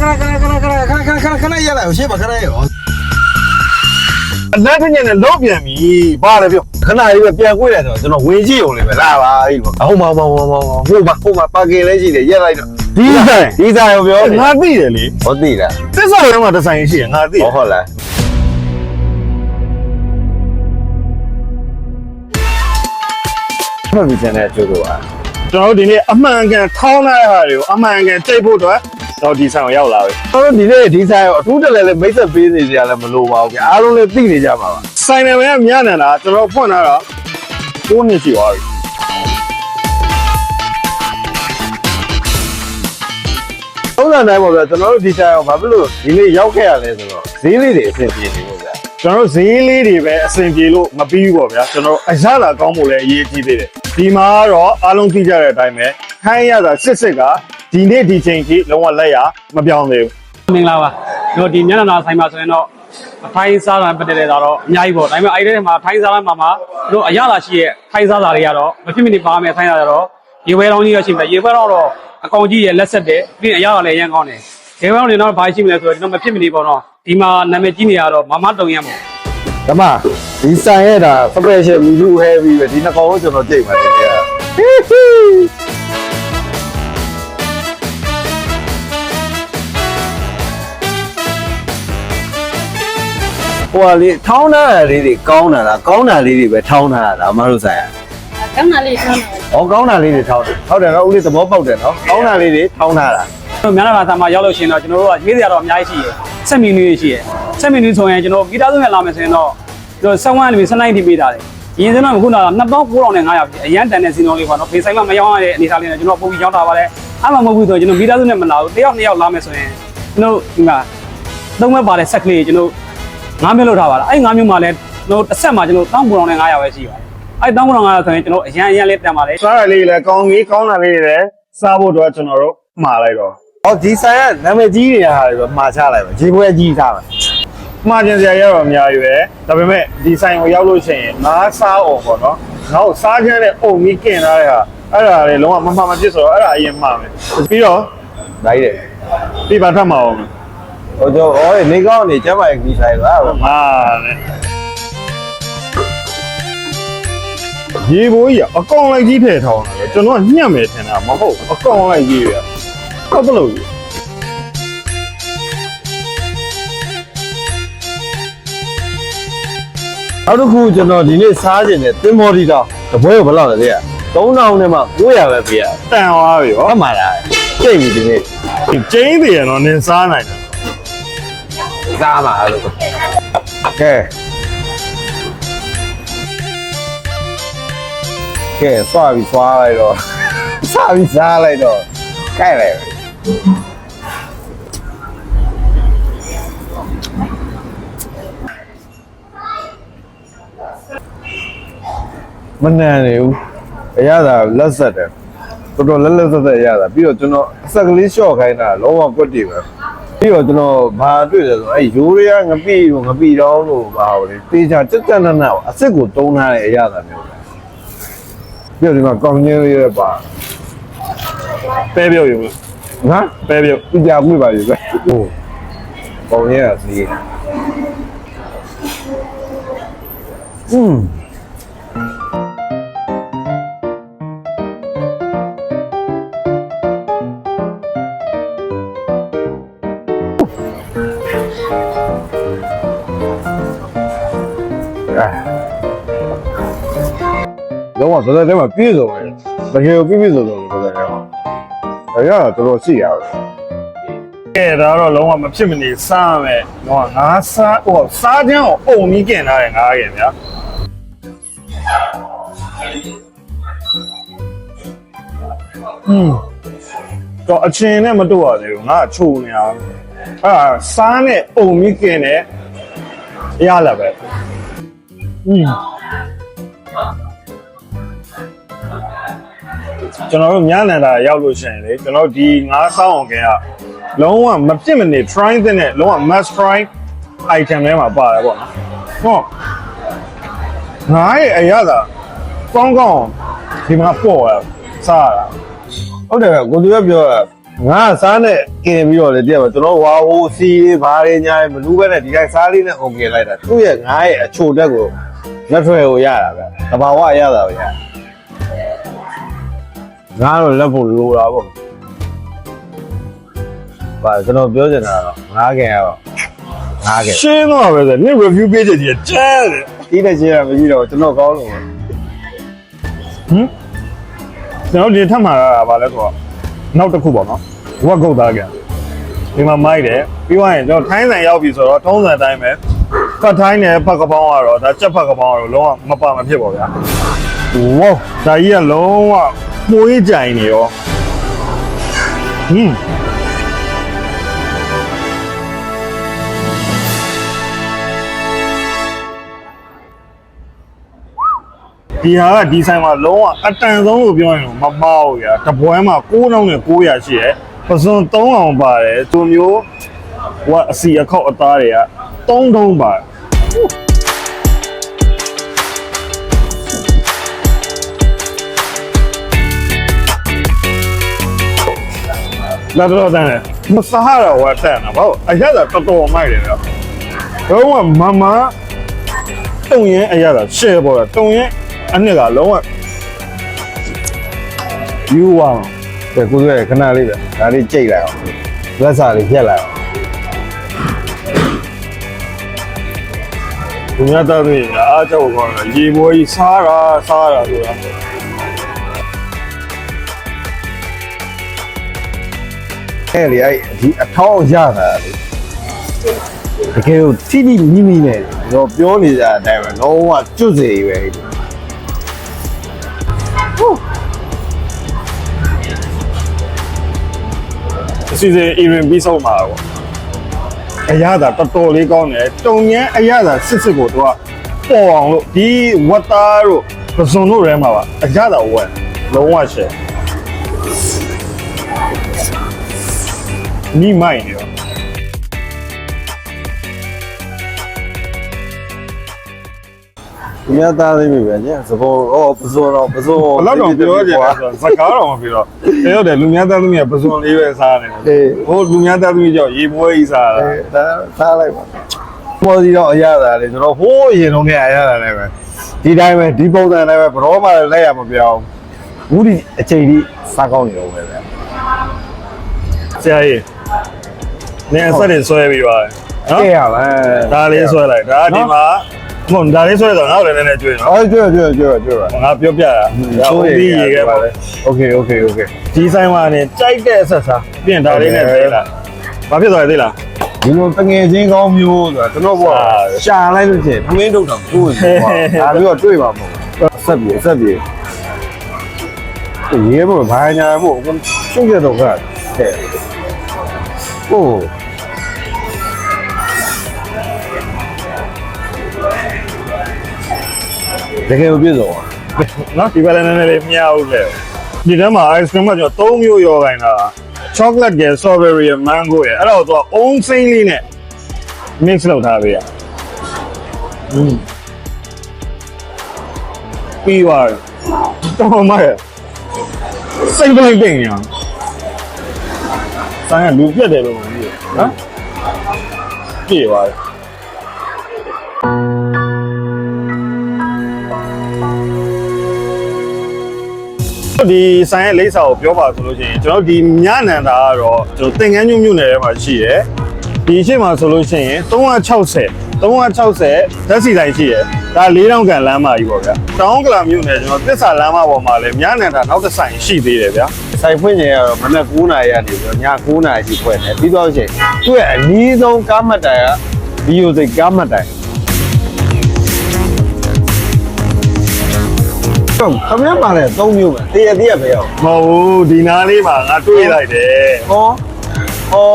ခဏခဏခဏခဏခဏခဏခဏခဏရလာရှေ့ပါခဏရောအနက်ထညနဲ့လုံးပြန်ပြီဘာလဲပြောခဏလေးပဲပြန်ကွေးတယ်ဆိုတော့ကျွန်တော်ဝင်ကြည့်ုံလေးပဲလာပါဟိဟိုမှာဟိုမှာဟိုမှာဟိုမှာဟိုမှာပါကင်လေးရှိတယ်ရက်လိုက်တော့ဒီဆိုင်ဒီစားရောပြောငါသိတယ်လေဟောသိလားသစ္စာရုံးကဒီဇိုင်းရှိရငါသိတယ်ဟောဟုတ်လားမှတ်ပြီးစတဲ့ကျိုးတော့ကျွန်တော်တို့ဒီနေ့အမှန်ကန်ထောင်းလာတဲ့ဟာတွေကိုအမှန်ကန်တိတ်ဖို့အတွက် တော့ဒီဆိုင်ကိုရောက်လာပြီကျွန်တော်ဒီနေ့ဒီစားရောအထူးတလဲလဲမိတ်ဆက်ပေးနေကြရလဲမလိုပါဘူးဗျအားလုံးလည်းသိနေကြပါပါဆိုင်နယ်ကမြနန်တာကျွန်တော်ဖွင့်လာတော့9နှစ်ရှိသွားပြီသုံးဆန်တိုင်းပေါ့ဗျာကျွန်တော်တို့ဒီစားရောဘာဖြစ်လို့ဒီနေ့ရောက်ခဲ့ရလဲဆိုတော့ဈေးလေးတွေအဆင်ပြေနေလို့ဗျာကျွန်တော်တို့ဈေးလေးတွေပဲအဆင်ပြေလို့မပြီးဘူးပေါ့ဗျာကျွန်တော်တို့အရသာကောင်းဖို့လည်းအရေးကြီးသေးတယ်ဒီမှာကတော့အားလုံးသိကြတဲ့အတိုင်းပဲခိုင်းရတာစစ်စစ်က ဒီနေ့ဒီချိန်ကြီးလုံးဝလက်ရမပြောင်းသေးဘူးမင်္ဂလာပါတို့ဒီညနေနာဆိုင်မှာဆိုရင်တော့ထိုင်းစားတာပတ်သက်တဲ့ဒါတော့အများကြီးပေါ့ဒါပေမဲ့အဲ့ဒီထဲမှာထိုင်းစားတာမှာမှာတို့အရသာရှိရဲ့ထိုင်းစားတာတွေကတော့မဖြစ်မနေပါမယ်ထိုင်းစားတာတော့ရေဝဲတောင်းကြီးရရှိမယ်ရေဝဲတောင်းတော့အကောင်ကြီးရဲ့လက်ဆက်တဲ့ပြီးရင်အရသာလည်းရမ်းကောင်းတယ်ရေဝဲတောင်းတွေတော့ဘာရှိမလဲဆိုတော့ကျွန်တော်မဖြစ်မနေပေါ့နော်ဒီမှာနာမည်ကြီးနေရတော့မမတုံရမ်းပေါ့ဓမ္မဒီဆိုင်ရဲ့ဒါ special မီလူဟဲပြီးပဲဒီနှစ်ကောင်ကိုကျွန်တော်ကြိတ်ပါတယ်ဗျာဟို ကလေထောင်းထားတာလေးတွေကောင်းတာလားကောင်းတာလေးတွေပဲထောင်းထားတာလားအမတို့ဆိုင်ရကောင်းတာလေးဆောင်းတာ။ဟောကောင်းတာလေးတွေထောင်းတယ်။ဟုတ်တယ်နော်ဦးလေးသဘောပေါက်တယ်နော်။ကောင်းတာလေးတွေထောင်းထားတာတို့ညနေနာဆိုင်မှာရောက်လို့ရှိရင်တော့ကျွန်တော်တို့ကရေးစရာတော့အများကြီးရှိရဲ့ဆက်မီနူတွေရှိရဲ့ဆက်မီနူဆိုရင်ကျွန်တော်မိသားစုနဲ့လာမယ်ဆိုရင်တော့တို့ဆက်ဝမ်းနေဆက်နိုင်တီးပေးတာတယ်ရင်းစင်းတော့ခုနက2900နဲ့900ပြည့်အရန်တန်တဲ့စီနိုလေးပေါ့နော်ဖေးဆိုင်မှာမရောက်ရတဲ့အနေအထားလေးနဲ့ကျွန်တော်ပုံပြီးရောက်တာပါလေအဲ့မှာမဟုတ်ဘူးဆိုရင်ကျွန်တော်မိသားစုနဲ့မလာဘူးတယောက်နှစ်ယောက်လာမယ်ဆိုရင်ကျွန်တော်ဒီမှာသုံးမဲ့ပါတဲ့ဆက်ကလေးကျွန်တော် ငါးမျိုးလောက်ထားပါလားအဲ့ငါးမျိုးမှာလည်းကျွန်တော်တစ်ဆက်မှာကျွန်တော်1900နဲ့900ပဲရှိပါတယ်အဲ့1900ဆိုရင်ကျွန်တော်အရန်အရန်လေးတန်ပါလေစားရလေးလည်းကောင်းပြီကောင်းတာလေးတွေလည်းစားဖို့တော့ကျွန်တော်တို့မှားလိုက်တော့။ဟောဒီဆိုင်ကနာမည်ကြီးတွေဟာတွေပဲမှာချလိုက်ပါ။ဂျေပွဲကြီးထားပါမှားကျင်စရာရတော့အများကြီးပဲဒါပေမဲ့ဒီဆိုင်ကိုရောက်လို့ရှိရင်ငါးစားအောင်ပေါ့နော်ငါ့ကိုစားချမ်းတဲ့အုံကြီးကင်ထားတဲ့ဟာအဲ့ဒါလေလုံးဝမမှန်မဖြစ်ဆိုတော့အဲ့ဒါအရင်မှားမယ်ပြီးတော့။ဒါကြီးတယ်ပြီးပါထပ်မှာအောင်။ ဟိုကျော်ဟောနေကောင်းနေကျမရဲ့ကြီးဆိုင်တော့အဲ့ဒါမာနဲ့ရေဘိုးကြီးကအကောင်လိုက်ကြီးထည့်ထောင်းတာလေကျွန်တော်ကညံ့မယ်ထင်တာမဟုတ်ဘူးအကောင်လိုက်ကြီးရကောက်ပလို့ကြီးနောက်တစ်ခုကျွန်တော်ဒီနေ့စားခြင်းနဲ့တင်မော်ဒီတောင်တပွဲကိုဘယ်လောက်လဲတဲ့။3000နဲ့မှ900ပဲပေးရတန်သွားပြီ။ရောဟုတ်မှာလား။ကျိတ်ပြီဒီနေ့ကျင်းသေးရတော့နင်စားနိုင်တယ် စားပါလို့။ကဲကဲဆွာပြီးဆွာလိုက်တော့စားပြီးစားလိုက်တော့ကြိုက်လိုက်မနန်နေဘူးအရသာလက်ဆက်တယ်တော်တော်လက်လက်ဆက်ဆက်ရတာပြီးတော့ကျွန်တော်အဆက်ကလေးရှော့ခိုင်းတာလုံးဝကွက်တည်ပဲ ပြီးတော့ကျွန်တော်ဘာတွေ့လဲဆိုအဲ့ရိုးရငပိကိုငပိတောင်းလို့ဘာလို့လဲတေချာတက်တက်နက်နက်အစ်စ်ကိုတုံးထားတဲ့အရသာမျိုးပဲပြီးတော့ဒီမှာကောင်းချင်းလေးရပါပဲပြုတ်ယူနော်ပဲပြုတ်ပြကြကွေးပါလေပဲဟိုကောင်းရစီอืม လုံးဝသတဲ့ထဲမှာပြည့်စုံတယ်တကယ်ကိုပြည့်ပြည့်စုံစုံသတဲ့ထဲမှာဒါရတော့တော်တော်ရှိရတယ် ကဲဒါတော့လုံးဝမဖြစ်မနေစားရမယ်တော့ငါစားဟိုစားချမ်းကိုအုံကြီးကင်ထားတယ်ငါးခင်ဗျာอืมတော့အချင်းနဲ့မတို့ရသေးဘူးငါကချိုနေအောင်အဲ့ဒါစားနဲ့အုံကြီးကင်တယ်ရလာပဲอืม ကျွန်တော်တို့ညနန္ဒာရောက်လို့ရှိရင်လေကျွန်တော်တို့ဒီငါးစောင်းအောင်ကင်ကလုံးဝမပြစ်မနေ try တဲ့နဲ့လုံးဝ must try item ထဲမှာပါတယ်ပေါ့နော်ဟုတ်ငါးရဲ့အရသာကောင်းကောင်းဒီမှာပေါ့ရစားရတာ ဟုတ်တယ်ကိုသူကပြောတာ ငါစားနဲ့กินပြီးတော့လေတည့်ပါကျွန်တော်ဝါဟိုစီလေးဘာတွေညာမလူပဲနဲ့ဒီတိုင်းစားလေးနဲ့အုံกินလိုက်တာသူ့ရဲ့ငါရဲ့အချိုတက်ကိုလက်ထွဲကိုရတာပဲတဘာဝရတာပဲရ ငါတော့လက်ဖို့လိုတာပေါ့ပါကျွန်တော်ပြောချင်တာတော့ငါးခင်ကတော့ငါးခင်ရှင်းတော့ပဲဆိုနင် review page ကြီးကျန်းတယ်တီးတဲ့ချင်းကမရှိတော့ကျွန်တော်ကောင်းလို့ဟမ်ကျွန်တော်ဒီထပ်မှာတာဗာလဲဆိုတော့နောက်တစ်ခုပေါ့နော်ဝက်ကုတ်သားကဒီမှာမိုက်တယ်ပြီးသွားရင်ကျွန်တော်ထိုင်းဆန်ရောက်ပြီဆိုတော့ထုံးစံတိုင်းပဲဖတ်ထိုင်းနဲ့ဖတ်ကပောင်းကတော့ဒါကြက်ဖတ်ကပောင်းကတော့လုံးဝမပါမဖြစ်ပါဗျာဝေါဒါကြီးကလုံးဝ မွေးကြိုင်နေရောဟင်းဒီဟာကဒီဆိုင်မှာလုံးဝအတန်ဆုံးလို့ပြောရင်တော့မပေါဘူးဗျာတပွဲမှာ6900နဲ့900ရှိရဲပစွန်3အောင်ပါတယ်သူမျိုးဟိုကအစီအခောက်အသားတွေက3တုံးပါ တယ်လာတော့တန်းတယ်မစားရတော့ဝတ်တန်းတာဘာလို့အရသာတော်တော်မိုက်တယ်ဗျာလုံးဝမမတုံရင်အရသာရှယ်ပေါ်တာတုံရင်အနှစ်ကလုံးဝယူဝါကဲကိုယ်ရဲ့ခဏလေးပဲဒါလေးကြိတ်လိုက်အောင်လက်စာလေးဖြတ်လိုက်အောင်သူများသားတွေအားကြောက်ကောင်းတယ်ရေဘွေးကြီးစားတာစားတာဆိုတာ အဲ့လေအဲ့ဒီအထောက်ရတာလေတကယ်ကိုတိတိမိမိနဲ့တော့ပြောနေကြတဲ့အတိုင်းပဲလုံးဝကျွတ်စေပဲအစီအစဉ်အီရင်ပြီးဆုံးမှာပေါ့အရသာတော်တော်လေးကောင်းတယ်တုံညံအရသာစစ်စစ်ကိုသူကပေါ်အောင်လို့ဒီဝတ်သားတို့ပစွန်တို့ထဲမှာပါအရသာဝက်လုံးဝရှယ် နီးမိုင်းနေရောဒီများသားလေးပဲဗျာညစဘောဩပစိုးတော့ပစိုးဘယ်လောက်တော့ပြောကြတယ်ဆိုစကားတော့မပြောတော့တကယ်တော့လူများသားသမီးကပစွန်လေးပဲစားတယ်ဟိုလူများသားသမီးကြောင့်ရေမွေးကြီးစားတာဒါသားလိုက်ပါပေါ်စီတော့အရသာလေကျွန်တော်ဟိုးအရင်တော့ကအရသာလည်းပဲဒီတိုင်းပဲဒီပုံစံလည်းပဲဘရောမှလည်းလက်ရမပြောင်းဘူးဒီအချိန်ကြီးစားကောင်းနေတော့ပဲဗျာဆရာကြီး နင်းအဆက်တွေဆွဲပြီးသွားတယ်နော် ကဲရပါ ဒါလေးဆွဲလိုက်ဒါဒီမှာဟွန်းဒါလေးဆွဲတော့ငါ့ကိုလည်းနည်းနည်းကြွေးနော် အော်ကျွတ်ကျွတ်ကျွတ်ကျွတ်ပါ ငါပြောပြတာဒါဦးပြီးရေခဲ့ပါလေ โอเคโอเคโอเค ဒီဆိုင်မှာနေကြိုက်တဲ့အဆက်စားပြင်ဒါလေးနဲ့သေးလားဘာဖြစ်သွားလဲသိလား ဒီလိုတငယ်ချင်းကောင်းမျိုးဆိုတာကျွန်တော်ဘောရှာလိုက်လို့ချင်းသမင်းထုတ်တော့ကိုယ်ကွာဒါပြီးတော့တွေ့ပါမဟုတ်ဆက်ပြေဆက်ပြေရေဘောဘာညာမို့ရှုပ်ရတော့ကတဲ့ โอ้တကယ်ပြည့်စုံอ่ะ နော်ဒီဘက်လည်းနည်းနည်းလေးမြှောက်လေဒီထဲမှာ ice cream ကကျွန်တော်၃မျိုးရောခိုင်းတာ chocolate ရယ် strawberry ရယ် mango ရယ်အဲ့တော့သူကအုံးစိမ့်လေးနဲ့ mix လုပ်ထားပေးရอืมပြီးသွားတယ်တော်မရဲ့စိတ်ပလိုက်ပိန်ညာဆိုင် ကလူပြတ်တယ်လို့မသိဘူးနော်ပြေသွားတယ်ဒီဆိုင်ရဲ့လိပ်စာကိုပြောပါဆိုလို့ရှိရင်ကျွန်တော်ဒီမြနန္တာကတော့ကျွန်တော်သင်္ကန်းညွန့်မြို့နယ်ထဲမှာရှိရယ်ဒီရှိမှဆိုလို့ရှိရင်360 360ဓာတ်စီတိုင်းရှိရယ်ဒါ၄တောင်ကန်လမ်းမကြီးပေါ့ဗျာတောင်ကလာမြို့နယ်ကျွန်တော်တစ္ဆာလမ်းမပေါ်မှာလည်းမြနန္တာနောက်တစ်ဆိုင်ရှိသေးတယ်ဗျာ စိုက်ဖွင့်နေရတော့မနက်9:00နာရီကနေပြီးတော့ည9:00နာရီထိဖွင့်တယ်ပြီးတော့ရှင်သူ့ရဲ့အနည်းဆုံးကားမှတ်တိုင်ကဗီဒီယိုစိတ်ကားမှတ်တိုင်တော့ခမင်းပါလေ3မျိုးပဲတရတရပဲရောမဟုတ်ဘူးဒီနားလေးမှာငါတွေးလိုက်တယ်ဟောဟော